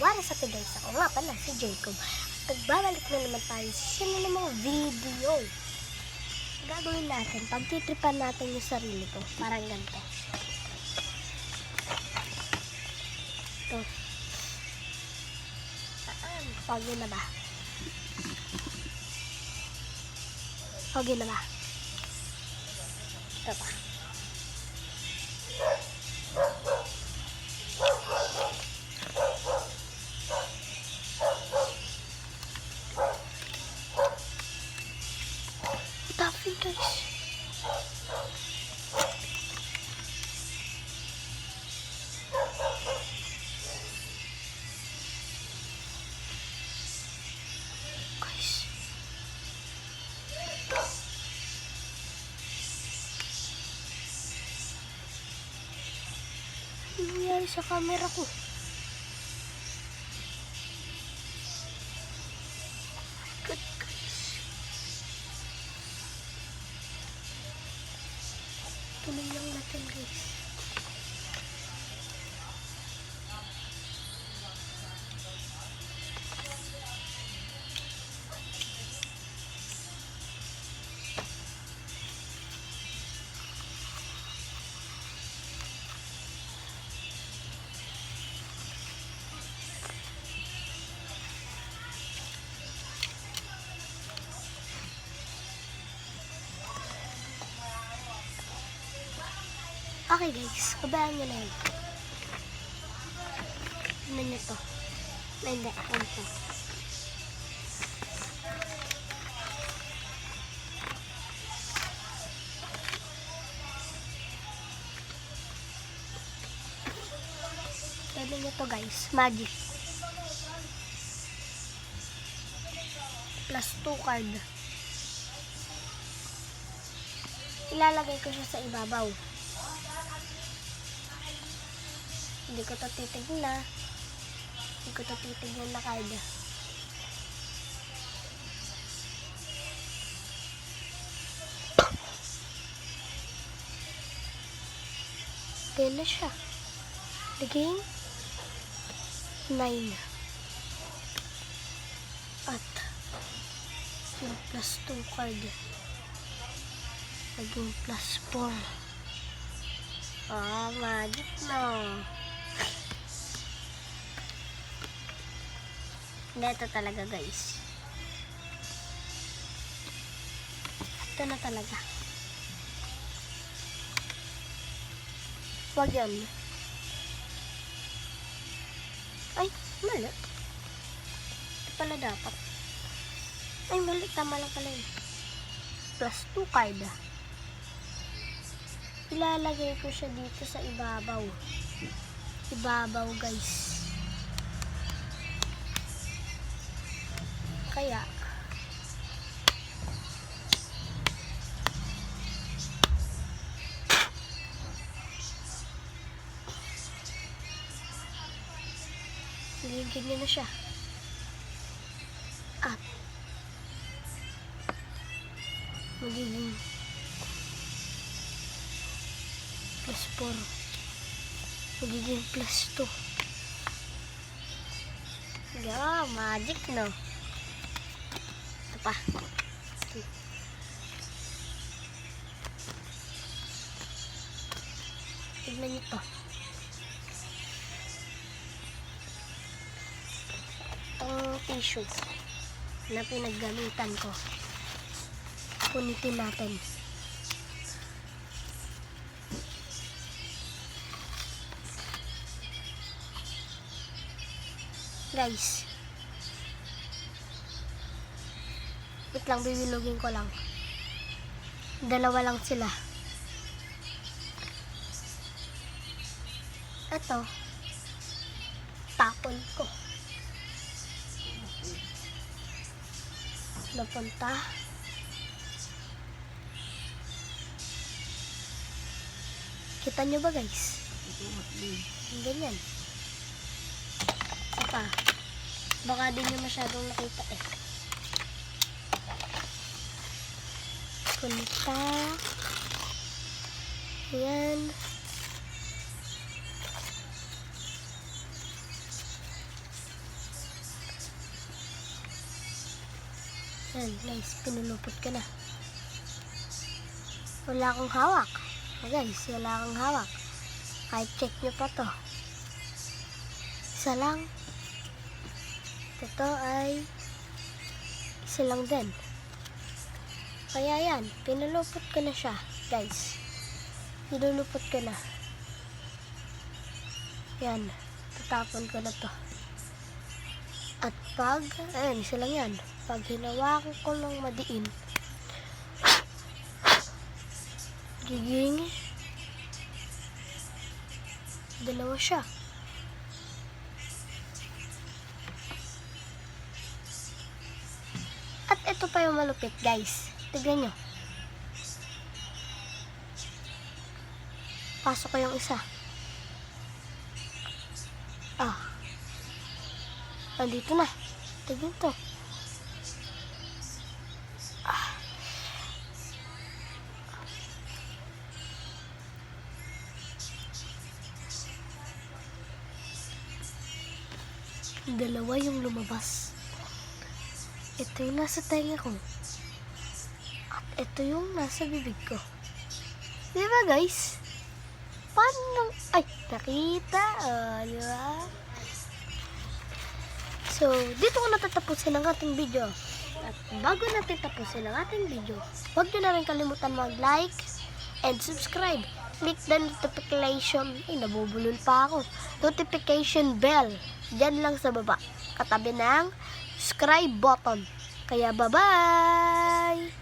Wala sa guys, ako nga pala si Jacob. At nagbabalik na naman tayo sa na namang video. Gagawin natin, pagtitripan natin yung sarili ko. Parang ganito. Ito. Saan? Pogi na ba? Pogi na ba? Ito pa. Nangyari sa camera ko? Good guys. Tuloy lang natin guys. Okay guys, kabayaan nyo na yun. Ano nyo to? Hindi, ano nyo to guys, magic. Plus 2 card. Ilalagay ko siya sa ibabaw. Hindi ko to titignan. Hindi ko to titignan na card. Ganyan na siya. Game? 9. At yung plus 2 card. Naging plus 4. Ah, magic na. Ito talaga guys. Ito na talaga. Wag yan. Ay, mali. Ito pala dapat. Ay, mali. Tama lang pala yun. Plus 2 card. Ilalagay ko siya dito sa ibabaw. Ibabaw guys. Kaya, ganyan na siya. At, magiging plus 4. Magiging plus 2. Yeah, magic no. Pa. Tignan niyo to. Itong tissue na pinaggamitan ko. Punitin natin. Guys. Wait lang, bibilugin ko lang. Dalawa lang sila. Ito. Tapon ko. Napunta. Kita nyo ba guys? Ganyan. Isa pa. Baka di nyo masyadong nakita eh. punta. Ayan. Ayan, guys, pinulupot ko na. Wala akong hawak. Oh, guys, wala akong hawak. Kahit check nyo pa to. Isa lang. Ito ay isa lang din. Kaya yan, pinulupot ko na siya, guys. Pinulupot ko na. Yan, tatapon ko na to. At pag, ayun, isa lang yan. Pag hinawakan ko ng madiin, giging dalawa siya. At ito pa yung malupit, guys. Tignan nyo. Pasok ko yung isa. Ah. Nandito na. Tignan to. Ah. Dalawa yung lumabas. Ito yung nasa tenga ko. Ito yung nasa bibig ko. Di ba guys? Paano? Ay, nakita. Oh, di ba? So, dito ko natatapusin ang ating video. At bago natin tapusin ang ating video, huwag nyo na rin kalimutan mag-like and subscribe. Click the notification. Ay, nabubulol pa ako. Notification bell. Diyan lang sa baba. Katabi ng subscribe button. Kaya, bye-bye!